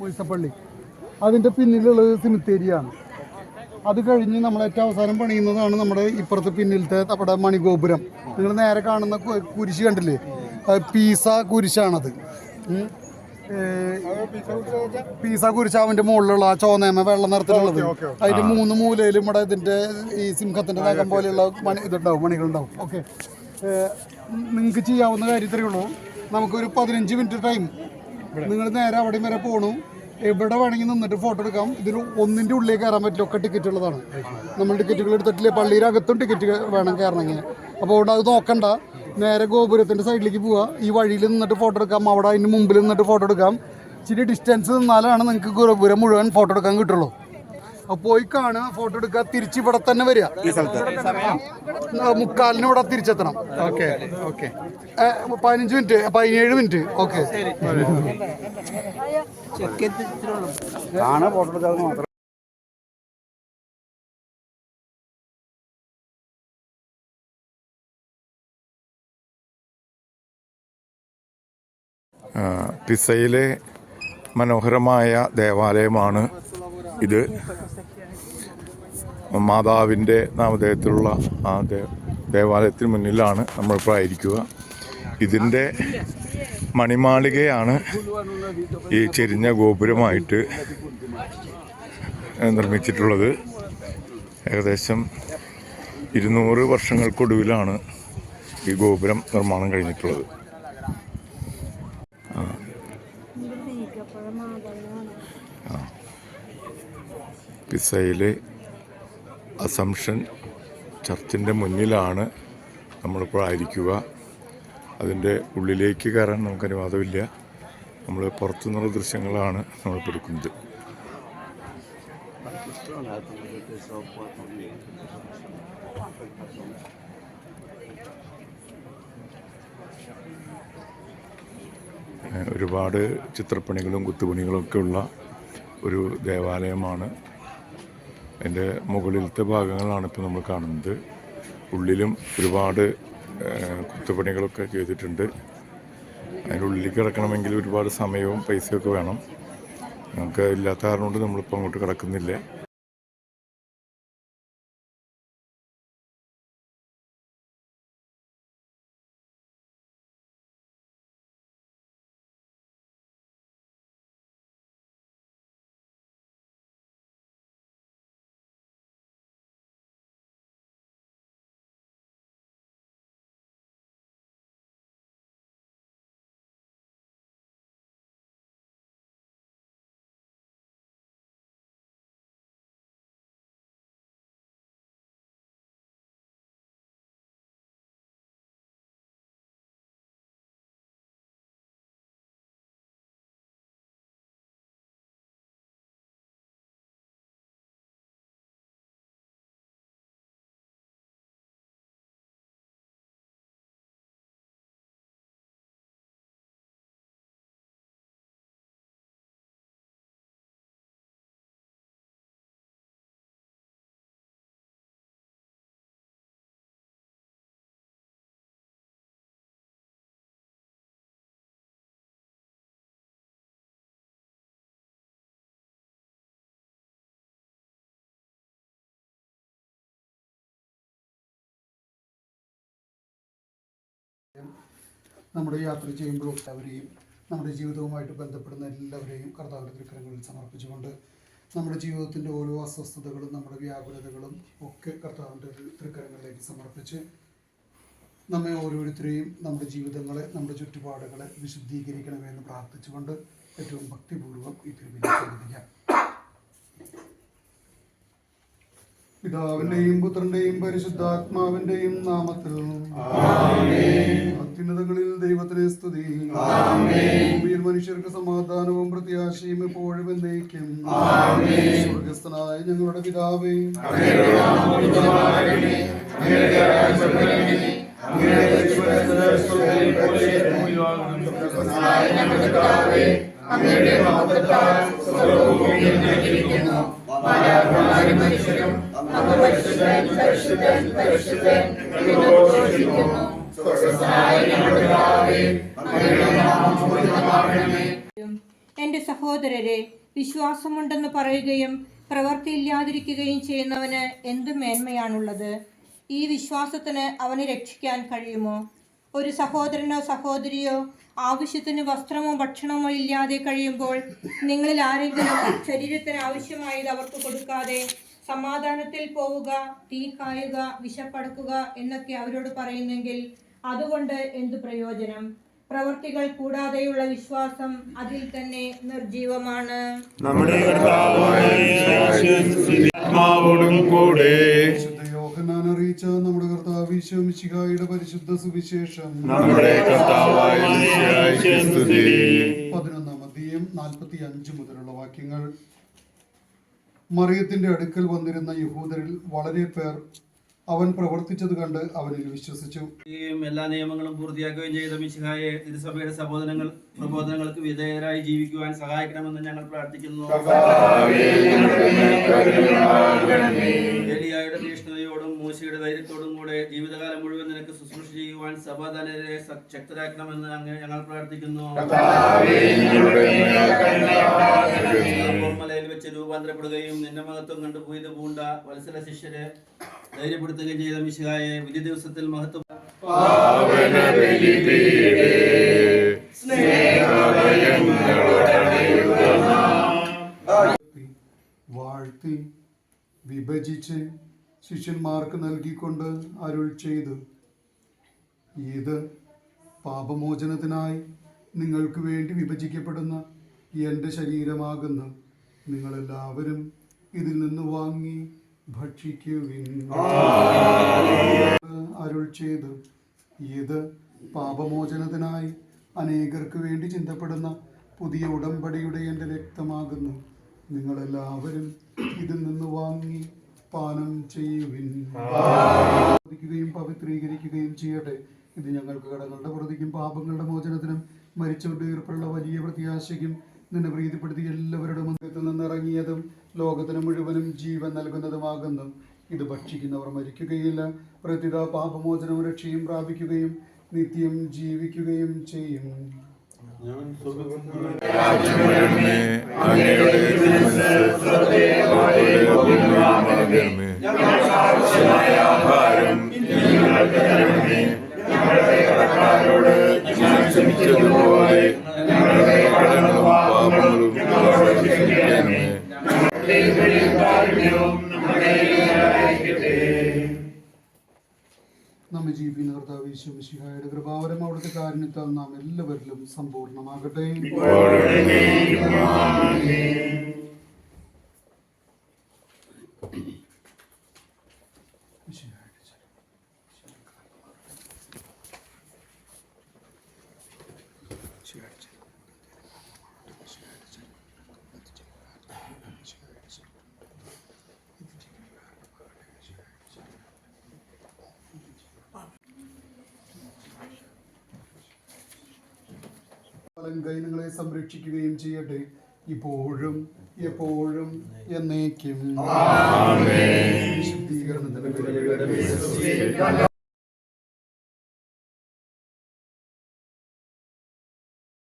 മുഴുസപ്പള്ളി അതിന്റെ പിന്നിലുള്ളത് സിമിത്തേരിയാണ് അത് കഴിഞ്ഞ് നമ്മൾ ഏറ്റവും അവസാനം പണിയുന്നതാണ് നമ്മുടെ ഇപ്പുറത്തെ പിന്നിലത്തെ നമ്മുടെ മണിഗോപുരം. നിങ്ങൾ നേരെ കാണുന്ന കുരിശ് കണ്ടില്ലേ? പീസ കുരിശാണത്. പീസ കുരിശ് അവന്റെ മുകളിലുള്ള ആ ചോന്നേമ വെള്ള നിറത്തിലുള്ളത്. അതിന്റെ മൂന്ന് മൂലയിലും ഇവിടെ ഇതിന്റെ ഈ സിംഹത്തിന്റെ നഖം പോലെയുള്ള മണി ഇതുണ്ടാവും മണികളുണ്ടാവും. ഓക്കെ. നിങ്ങൾക്ക് ചെയ്യാവുന്ന കാര്യത്തിലേ ഉള്ളൂ. നമുക്കൊരു പതിനഞ്ച് മിനിറ്റ് ടൈം നിങ്ങൾ നേരെ അവിടെ വരെ പോകണു എവിടെ വേണമെങ്കിൽ നിന്നിട്ട് ഫോട്ടോ എടുക്കാം. ഇതിൽ ഒന്നിന്റെ ഉള്ളിൽ കയറാൻ പറ്റില്ല. ഒക്കെ ടിക്കറ്റ് ഉള്ളതാണ്. നമ്മൾ ടിക്കറ്റുകൾ എടുത്തിട്ടില്ല. പള്ളിയുടെ അകത്തും ടിക്കറ്റ് വേണം കയറണമെങ്കിൽ. അപ്പോൾ അവിടെ അത് നോക്കണ്ട. നേരെ ഗോപുരത്തിന്റെ സൈഡിലേക്ക് പോവുക ഈ വഴിയിൽ നിന്നിട്ട് ഫോട്ടോ എടുക്കാം. അവിടെ അതിന് മുമ്പിൽ നിന്നിട്ട് ഫോട്ടോ എടുക്കാം. ഇച്ചിരി ഡിസ്റ്റൻസ് നിന്നാലാണ് നിങ്ങൾക്ക് ഗോപുരം മുഴുവൻ ഫോട്ടോ എടുക്കാൻ കിട്ടുള്ളൂ. പോയി കാണുക ഫോട്ടോ എടുക്കുക തിരിച്ച് ഇവിടെ തന്നെ വരിക. ഈ സ്ഥലത്ത്. മുക്കാലിന് ഇവിടെ തിരിച്ചെത്തണം. ഓക്കെ ഓക്കെ പതിനഞ്ച് മിനിറ്റ് പതിനേഴ് മിനിറ്റ് ഓക്കെ കാണാൻ ഫോട്ടോ എടുക്കാതെ മാത്രം. പിസയിലെ മനോഹരമായ ദേവാലയമാണ് ഇത് മാതാവിന്റെ നാമധേയത്തിലുള്ള ആ ദേവാലയത്തിന് മുന്നിലാണ് നമ്മളിപ്പോൾ ആയിരിക്കുക. ഇതിന്റെ മണിമാളികയാണ് ഈ ചെരിഞ്ഞ ഗോപുരമായിട്ട് നിർമ്മിച്ചിട്ടുള്ളത്. ഏകദേശം ഇരുന്നൂറ് വർഷങ്ങൾക്കൊടുവിലാണ് ഈ ഗോപുരം നിർമ്മാണം കഴിഞ്ഞിട്ടുള്ളത്. പിസയിലെ അസംഷൻ ചർച്ചിന്റെ മുന്നിലാണ് നമ്മളിപ്പോൾ ആയിരിക്കുക. അതിന്റെ ഉള്ളിലേക്ക് കയറാൻ നമുക്ക് അനുവാദമില്ല നമ്മൾ പുറത്തുനിന്നുള്ള ദൃശ്യങ്ങളാണ് നമ്മൾ എടുക്കുന്നത്. ഒരുപാട് ചിത്രപ്പണികളും കുത്തുപണികളും ഒക്കെ ഉള്ള ഒരു ദേവാലയമാണ് അതിന്റെ മുകളിലത്തെ ഭാഗങ്ങളാണ് ഇപ്പോൾ നമ്മൾ കാണുന്നത്. ഉള്ളിലും ഒരുപാട് കുത്തുപണികളൊക്കെ ചെയ്തിട്ടുണ്ട്. അതിന്റെ ഉള്ളിലേക്ക് കിടക്കണമെങ്കിൽ ഒരുപാട് സമയവും പൈസയൊക്കെ വേണം. നമുക്ക് ഇല്ലാത്ത കാരണം കൊണ്ട് നമ്മളിപ്പോൾ അങ്ങോട്ട് കിടക്കുന്നില്ല. നമ്മുടെ യാത്ര ചെയ്യുമ്പോഴും എല്ലാവരെയും നമ്മുടെ ജീവിതവുമായിട്ട് ബന്ധപ്പെടുന്ന എല്ലാവരെയും കർത്താവിന്റെ തൃക്കരങ്ങളിൽ സമർപ്പിച്ചുകൊണ്ട് നമ്മുടെ ജീവിതത്തിന്റെ ഓരോ അസ്വസ്ഥതകളും നമ്മുടെ വ്യാകുലതകളും ഒക്കെ കർത്താവിന്റെ തൃക്കരങ്ങളിലേക്ക് സമർപ്പിച്ച് നമ്മെ ഓരോരുത്തരെയും നമ്മുടെ ജീവിതങ്ങളെ നമ്മുടെ ചുറ്റുപാടുകളെ വിശുദ്ധീകരിക്കണമെന്ന് പ്രാർത്ഥിച്ചുകൊണ്ട് ഏറ്റവും ഭക്തിപൂർവം ഈ തിരുവിധിക്കാം പിതാവിന്റെയും പുത്രന്റെയും പരിശുദ്ധാത്മാവിന്റെയും നാമത്തിൽ. അത്യുന്നതകളിൽ ദൈവത്തിനെ സ്തുതി. ഭൂമിയിൽ മനുഷ്യർക്ക് സമാധാനവും പ്രത്യാശയും എപ്പോഴും എന്നേക്കും. സ്വർഗസ്ഥനായ ഞങ്ങളുടെ പിതാവേ. എന്റെ സഹോദരരെ വിശ്വാസമുണ്ടെന്ന് പറയുകയും പ്രവൃത്തിയില്ലാതിരിക്കുകയും ചെയ്യുന്നവന് എന്തു മേന്മയാണുള്ളത്? ഈ വിശ്വാസത്തിന് അവനെ രക്ഷിക്കാൻ കഴിയുമോ? ഒരു സഹോദരനോ സഹോദരിയോ ആവശ്യത്തിന് വസ്ത്രമോ ഭക്ഷണമോ ഇല്ലാതെ കഴിയുമ്പോൾ നിങ്ങളിൽ ആരെങ്കിലും ശരീരത്തിന് ആവശ്യമായത് അവർക്ക് കൊടുക്കാതെ സമാധാനത്തിൽ പോവുക തീ കായുക വിശപ്പടക്കുക എന്നൊക്കെ അവരോട് പറയുന്നെങ്കിൽ അതുകൊണ്ട് എന്തു പ്രയോജനം? പ്രവർത്തികൾ കൂടാതെയുള്ള വിശ്വാസം അതിൽ തന്നെ നിർജീവമാണ്. നമ്മുടെ കൂടെ യോഹന്നാൻ അറിയിച്ച നമ്മുടെ കർത്താവ് ഈശോമിശിഹായുടെ പരിശുദ്ധ സുവിശേഷം. പതിനൊന്നാം അധ്യയം നാൽപ്പത്തി അഞ്ച് മുതലുള്ള വാക്യങ്ങൾ. മറിയത്തിന്റെ അടുക്കൽ വന്നിരുന്ന യഹൂദരിൽ വളരെ പേർ അവൻ പ്രവർത്തിച്ചത് കണ്ട് അവനിൽ വിശ്വസിച്ചു. ഈ എല്ലാ നിയമങ്ങളും പൂർത്തിയാക്കുകയും ചെയ്ത മിശിഹായെ തിരുസഭയുടെ സബോധനങ്ങൾ പ്രബോധനങ്ങൾക്ക് വിധേയരായി ജീവിക്കുവാൻ സഹായിക്കണമെന്ന് ഞങ്ങൾ പ്രാർത്ഥിക്കുന്നു. ഏലിയായുടെ തീഷ്ണതയോടും മൂശയുടെ ധൈര്യത്തോടും കൂടെ ജീവിതകാലം മുഴുവൻ നിനക്ക് ശുശ്രൂഷ ചെയ്യുവാൻ സഭാധനരെ ശക്തരാക്കണമെന്ന് അങ്ങ് ഞങ്ങൾ പ്രാർത്ഥിക്കുന്നു. മലയിൽ വെച്ച് രൂപാന്തരപ്പെടുകയും നിന്റെ മഹത്വം കണ്ടു പുയ്ത് പൂണ്ട വത്സല ശിഷ്യരെ ധൈര്യപ്പെടുത്തുകയും ചെയ്ത മിശിഹായെ വിധി ദിവസത്തിൽ മഹത്വം വാഴ്ത്തി വിഭജിച്ച് ശിഷ്യന്മാർക്ക് നൽകിക്കൊണ്ട് അരുൾ ചെയ്തു. ഇത് പാപമോചനത്തിനായി നിങ്ങൾക്ക് വേണ്ടി വിഭജിക്കപ്പെടുന്ന എന്റെ ശരീരമാകുന്നു. നിങ്ങളെല്ലാവരും ഇതിൽ നിന്ന് വാങ്ങി ഭക്ഷിക്കുവിൻ. അരുൾ ചെയ്തു ഇത് പാപമോചനത്തിനായി അനേകർക്ക് വേണ്ടി ചിന്തപ്പെടുന്ന പുതിയ ഉടമ്പടിയുടെ എന്റെ രക്തമാകുന്നു. നിങ്ങളെല്ലാവരും ഇതിൽ നിന്ന് വാങ്ങി പാനം ചെയ്യുവിൻ. പ്രാർത്ഥിക്കുകയും പവിത്രീകരിക്കുകയും ചെയ്യട്ടെ. ഇത് ഞങ്ങൾക്ക് കടങ്ങളുടെ പ്രതിക്കും പാപങ്ങളുടെ മോചനത്തിനും മരിച്ചവരുടെ ഈർപ്പുള്ള വലിയ പ്രത്യാശയ്ക്കും നിന്നെ പ്രീതിപ്പെടുത്തി എല്ലാവരുടെ മുൻപത്തിൽ നിന്നിറങ്ങിയതും ലോകത്തിന് മുഴുവനും ജീവൻ നൽകുന്നതുമാകുന്നു ഇത് ഭക്ഷിക്കുന്നവർ മരിക്കുകയില്ല പ്രതിത പാപമോചനവും രക്ഷയും പ്രാപിക്കുകയും നിത്യം ജീവിക്കുകയും ചെയ്യും. ഞങ്ങളുടെ കടക്കാരോട് ഞങ്ങൾ ക്ഷമിച്ചതുപോലെ ജീവിക്കുന്ന കർത്താവ് ഈശ്വമിശിഹായുടെ കൃപാവരം അവിടുത്തെ കാരുണ്യത്താൽ നാം എല്ലാവരിലും സമ്പൂർണമാകട്ടെ. കൈ നിങ്ങളെ സംരക്ഷിക്കുകയും ചെയ്യട്ടെ. ഇപ്പോഴും എപ്പോഴും എന്നേക്കും.